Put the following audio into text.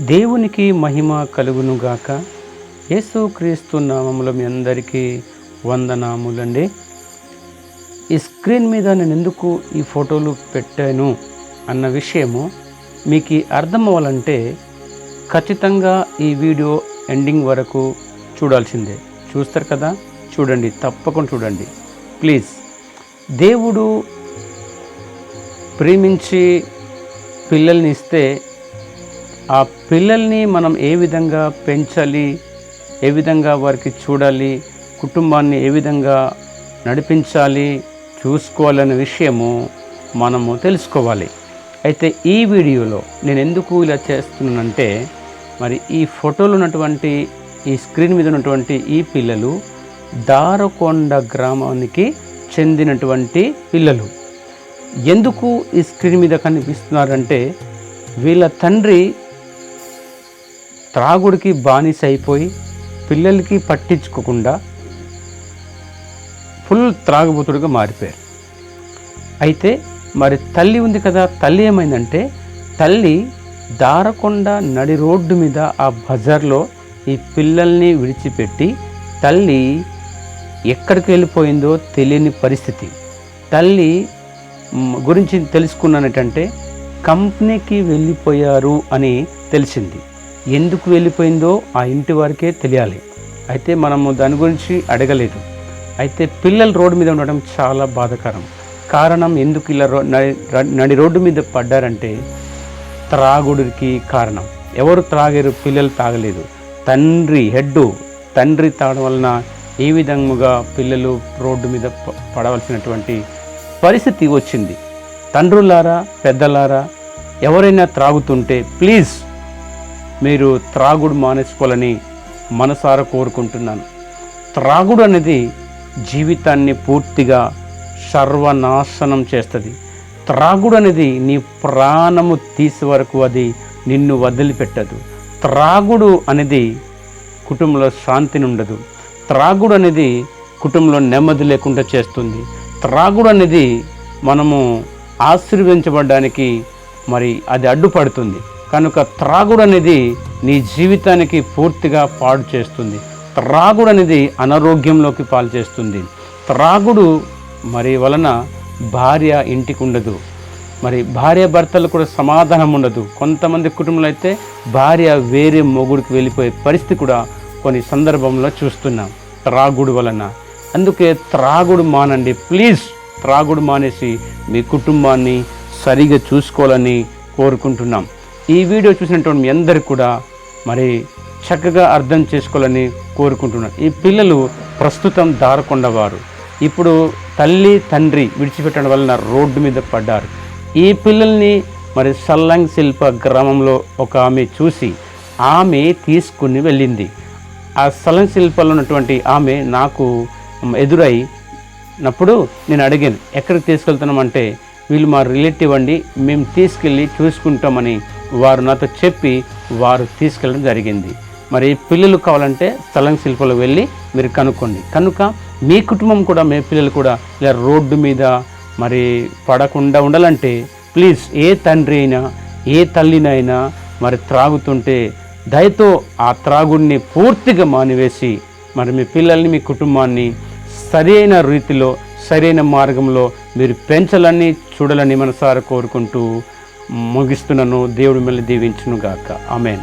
దేవునికి మహిమ కలుగునుగాక. యేసుక్రీస్తు నామములు మీ అందరికీ వందనాములండి. ఈ స్క్రీన్ మీద నేను ఎందుకు ఈ ఫోటోలు పెట్టాను అన్న విషయము మీకు అర్థం అవ్వాలంటే ఖచ్చితంగా ఈ వీడియో ఎండింగ్ వరకు చూడాల్సిందే. చూస్తారు కదా? చూడండి తప్పకుండా చూడండి. ప్లీజ్. దేవుడు ప్రేమించి పిల్లల్ని ఇస్తే ఆ పిల్లల్ని మనం ఏ విధంగా పెంచాలి ఏ విధంగా వారికి చూడాలి కుటుంబాన్ని ఏ విధంగా నడిపించాలి చూసుకోవాలనే విషయము మనము తెలుసుకోవాలి. అయితే ఈ వీడియోలో నేను ఎందుకు ఇలా చేస్తున్నానంటే మరి ఈ ఫోటోలో ఉన్నటువంటి ఈ స్క్రీన్ మీద ఉన్నటువంటి ఈ పిల్లలు దారకొండ గ్రామానికి చెందినటువంటి పిల్లలు. ఎందుకు ఈ స్క్రీన్ మీద కనిపిస్తున్నారంటే వీళ్ళ తండ్రి త్రాగుడికి బానిస అయిపోయి పిల్లలకి పట్టించుకోకుండా ఫుల్ త్రాగుబోతుడిగా మారిపోయారు. అయితే మరి తల్లి ఉంది కదా తల్లి ఏమైందంటే తల్లి దారకొండ నడి రోడ్డు మీద ఆ బజార్లో ఈ పిల్లల్ని విడిచిపెట్టి తల్లి ఎక్కడికి వెళ్ళిపోయిందో తెలియని పరిస్థితి. తల్లి గురించి తెలుసుకున్నానంటే కంపెనీకి వెళ్ళిపోయారు అని తెలిసింది. ఎందుకు వెళ్ళిపోయిందో ఆ ఇంటి వారికే తెలియాలి. అయితే మనము దాని గురించి అడగలేదు. అయితే పిల్లలు రోడ్డు మీద ఉండడం చాలా బాధాకరం. కారణం ఎందుకు ఇలా నడి రోడ్డు మీద పడ్డారంటే త్రాగుడికి కారణం. ఎవరు త్రాగారు పిల్లలు తాగలేదు. తండ్రి హెడ్ తండ్రి తాగడం వలన ఏ విధముగా పిల్లలు రోడ్డు మీద పడవలసినటువంటి పరిస్థితి వచ్చింది. తండ్రులారా పెద్దలారా ఎవరైనా త్రాగుతుంటే ప్లీజ్ మీరు త్రాగుడు మానేసుకోవాలని మనసారా కోరుకుంటున్నాను. త్రాగుడు అనేది జీవితాన్ని పూర్తిగా సర్వనాశనం చేస్తుంది. త్రాగుడు అనేది నీ ప్రాణము తీసే వరకు అది నిన్ను వదిలిపెట్టదు. త్రాగుడు అనేది కుటుంబంలో శాంతిని ఉండదు. త్రాగుడు అనేది కుటుంబంలో నెమ్మది లేకుండా చేస్తుంది. త్రాగుడు అనేది మనము ఆశీర్వదించబడడానికి మరి అది అడ్డుపడుతుంది. కనుక త్రాగుడు అనేది నీ జీవితానికి పూర్తిగా పాడు చేస్తుంది. త్రాగుడు అనేది అనారోగ్యంలోకి పాలు చేస్తుంది. త్రాగుడు మరి వలన భార్య ఇంటికి ఉండదు. మరి భార్య భర్తలు కూడా సమాధానం ఉండదు. కొంతమంది కుటుంబంలో అయితే భార్య వేరే మొగుడికి వెళ్ళిపోయే పరిస్థితి కూడా కొన్ని సందర్భంలో చూస్తున్నాం. త్రాగుడు వలన. అందుకే త్రాగుడు మానండి. ప్లీజ్ త్రాగుడు మానేసి మీ కుటుంబాన్ని సరిగా చూసుకోవాలని కోరుకుంటున్నాం. ఈ వీడియో చూసినటువంటి మీ అందరికి కూడా మరి చక్కగా అర్థం చేసుకోవాలని కోరుకుంటున్నాను. ఈ పిల్లలు ప్రస్తుతం దారకొండవారు. ఇప్పుడు తల్లి తండ్రి విడిచిపెట్టడం వలన రోడ్డు మీద పడ్డారు. ఈ పిల్లల్ని మరి సల్లంగ్ శిల్ప గ్రామంలో ఒక ఆమె చూసి ఆమె తీసుకుని వెళ్ళింది. ఆ సల్లంగ్ శిల్పంలో ఉన్నటువంటి ఆమె నాకు ఎదురై నప్పుడు నేను అడిగాను ఎక్కడికి తీసుకెళ్తున్నామంటే వీళ్ళు మా రిలేటివ్ అండి మేము తీసుకెళ్ళి చూసుకుంటామని వారు నాతో చెప్పి వారు తీసుకెళ్ళడం జరిగింది. మరి పిల్లలు కావాలంటే స్థలం శిల్పంలో వెళ్ళి మీరు కనుక్కోండి. కనుక మీ కుటుంబం కూడా మీ పిల్లలు కూడా ఇలా రోడ్డు మీద మరి పడకుండా ఉండాలంటే ప్లీజ్ ఏ తండ్రి అయినా ఏ తల్లినైనా మరి త్రాగుతుంటే దయతో ఆ త్రాగుడిని పూర్తిగా మానివేసి మరి మీ పిల్లల్ని మీ కుటుంబాన్ని సరైన రీతిలో సరైన మార్గంలో మీరు పెంచాలని చూడాలని మనసారా కోరుకుంటూ ముగిస్తున్నాను దేవుడు మిమ్మల్ని దీవించునుగాక. ఆమెన్.